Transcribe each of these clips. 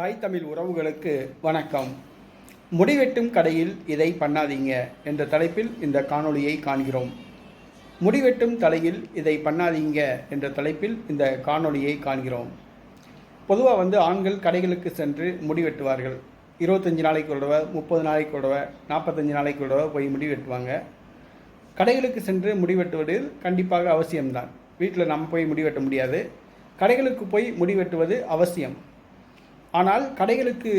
தாய் தமிழ் உறவுகளுக்கு வணக்கம். முடிவெட்டும் கடையில் இதை பண்ணாதீங்க என்ற தலைப்பில் இந்த காணொளியை காண்கிறோம். முடிவெட்டும் தலையில் இதை பண்ணாதீங்க என்ற தலைப்பில் இந்த காணொளியை காண்கிறோம். பொதுவாக வந்து ஆண்கள் கடைகளுக்கு சென்று முடி வெட்டுவார்கள் இருபத்தஞ்சி நாளைக்கு ஒரு தடவை முப்பது நாளைக்கு ஒரு தடவை நாற்பத்தஞ்சு நாளைக்கு ஒரு தடவை போய் முடி வெட்டுவாங்க கடைகளுக்கு சென்று முடிவெட்டுவது கண்டிப்பாக அவசியம்தான். வீட்டில் நம்ம போய் முடி வெட்ட முடியாது. கடைகளுக்கு போய் முடி வெட்டுவது அவசியம். ஆனால் கடைகளுக்கு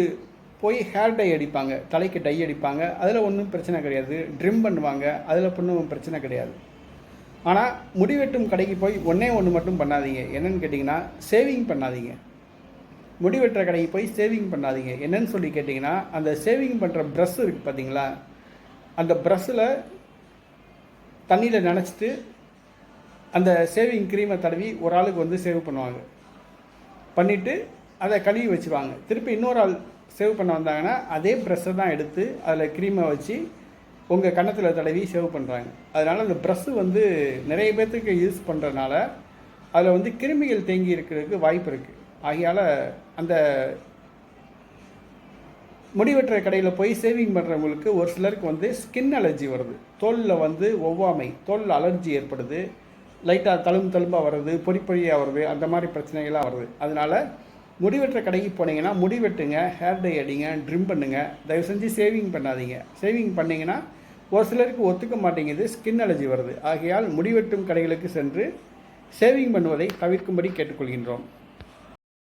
போய் ஹேர் டை அடிப்பாங்க தலைக்கு டை அடிப்பாங்க அதில் ஒன்றும் பிரச்சனை கிடையாது. ட்ரிம் பண்ணுவாங்க அதில் ஒன்றும் பிரச்சனை கிடையாது. ஆனால் முடி வெட்டும் கடைக்கு போய் ஒன்றே ஒன்று மட்டும் பண்ணாதீங்க. என்னன்னு கேட்டிங்கன்னா சேவிங் பண்ணாதீங்க. முடி வெட்டுற கடைக்கு போய் சேவிங் பண்ணாதீங்க. என்னன்னு சொல்லி கேட்டிங்கன்னா அந்த சேவிங் பண்ணுற ப்ரஷ் இருக்குது பார்த்தீங்களா அந்த ப்ரஷ்ஷில் தண்ணியில் நனைச்சிட்டு அந்த சேவிங் க்ரீமை தடவி ஒரு ஆளுக்கு வந்து சேவ் பண்ணுவாங்க. பண்ணிவிட்டு அதை கழுவி வச்சுருவாங்க. திருப்பி இன்னொரு ஆள் சேவ் பண்ண வந்தாங்கன்னா அதே ப்ரெஷ்ஷை தான் எடுத்து அதில் க்ரீமை வச்சு உங்கள் கன்னத்தில் தடவி சேவ் பண்ணுறாங்க அதனால் அந்த ப்ரஷ்ஷு வந்து நிறைய பேர்த்துக்கு யூஸ் பண்ணுறதுனால அதில் வந்து கிருமிகள் தேங்கி இருக்கிறதுக்கு வாய்ப்பு இருக்குது ஆகையால் அந்த முடி வெட்டுற கடையில் போய் சேவிங் பண்ணுறவங்களுக்கு ஒரு சிலருக்கு வந்து ஸ்கின் அலர்ஜி வருது. தோலில் வந்து ஒவ்வாமை தோல் அலர்ஜி ஏற்படுது. லைட்டாக தழும்பு தழும்பாக வருது பொறி பொறியாக வருது அந்த மாதிரி பிரச்சனைகள்லாம் வருது. அதனால் முடி வெட்டுற கடைக்கு போனீங்கன்னா முடி வெட்டுங்க ஹேர் டை அடிங்க ட்ரிம் பண்ணுங்கள் தயவு செஞ்சு சேவிங் பண்ணாதீங்க. சேவிங் பண்ணிங்கன்னா ஒரு சிலருக்கு ஒத்துக்க மாட்டேங்குது ஸ்கின் அலர்ஜி வருது. ஆகையால் முடிவெட்டும் கடைகளுக்கு சென்று சேவிங் பண்ணுவதை தவிர்க்கும்படி கேட்டுக்கொள்கின்றோம்.